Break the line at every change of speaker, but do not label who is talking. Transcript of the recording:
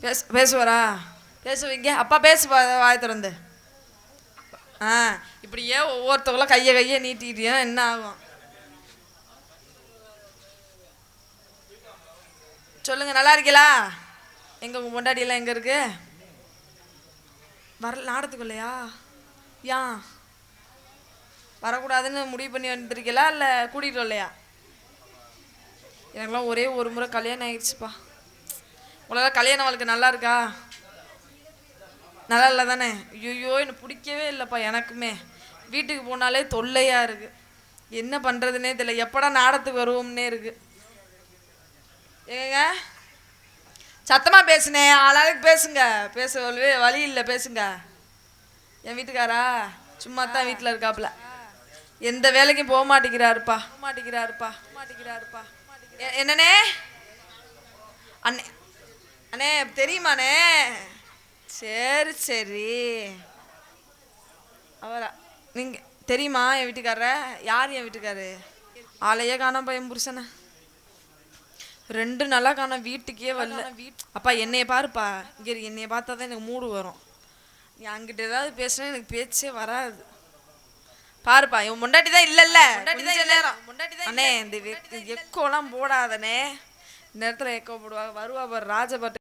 பேச பேசுவாரா? பேசுவீங்க? அப்பா பேசு பா- வாய் திறந்து. ஆ இப்படியே ஒவ்வொருத்தவங்களும் கையை கையை நீட்டிக்கிட்டியா? என்ன ஆகும்? சொல்லுங்க நல்லா இருக்கீங்களா எங்கள் உங்கள் பொண்டாட்டியெல்லாம் எங்கே இருக்கு? வர நாடத்துக்குள்ளையா? ஏன்? வரக்கூடாதுன்னு முடிவு பண்ணி வந்துருக்கீங்களா இல்லை கூட்டிகிட்டு வரலையா? எனக்குலாம் ஒரே ஒரு முறை கல்யாணம் ஆயிடுச்சுப்பா. உங்களால் கல்யாணம் வாழ்க்கை நல்லா இருக்கா நல்லா இல்லை தானே ஐயோ எனக்கு பிடிக்கவே இல்லைப்பா எனக்குமே. வீட்டுக்கு போனாலே தொல்லையாக இருக்குது என்ன பண்ணுறதுனே தெரியல. எப்படா நாடத்துக்கு வருவோம்னே இருக்கு. ஏங்க? சத்தமாக பேசுனேன் ஆளாளுக்கு பேசுங்க. பேச வழி இல்லை. பேசுங்க. என் வீட்டுக்காரா? சும்மா தான் வீட்டில் இருக்காப்புல. எந்த வேலைக்கும் போக மாட்டேங்கிறாருப்பா. மாட்டேங்கிறாருப்பா. மாட்டேங்கிறாருப்பா. எ- என்னண்ணே? அண்ணே அண்ணே தெரியுமாண்ணே? சரி சரி. அவரா நீங்கள் தெரியுமா என் வீட்டுக்காரர? யார் என் வீட்டுக்காரு? ஆளையே காணோம் பையன் புருஷனை. ரெண்டு நாளாக காணோம் வீட்டுக்கே வரல. அப்பா என்னைய பாருப்பா. இங்கே என்னைய பார்த்தா தான் எனக்கு மூடு வரும். நீ அங்கிட்ட ஏதாவது பேசுனா எனக்கு பேச்சே வராது. பாருப்பா இவன் முண்டாட்டி தான் இல்லைல்ல. நேரம். அண்ணே இந்த எக்கோலாம் போடாதனே இந்த நேரத்தில் எக்கோ போடுவா வருவா பாரு ராஜபாட்டு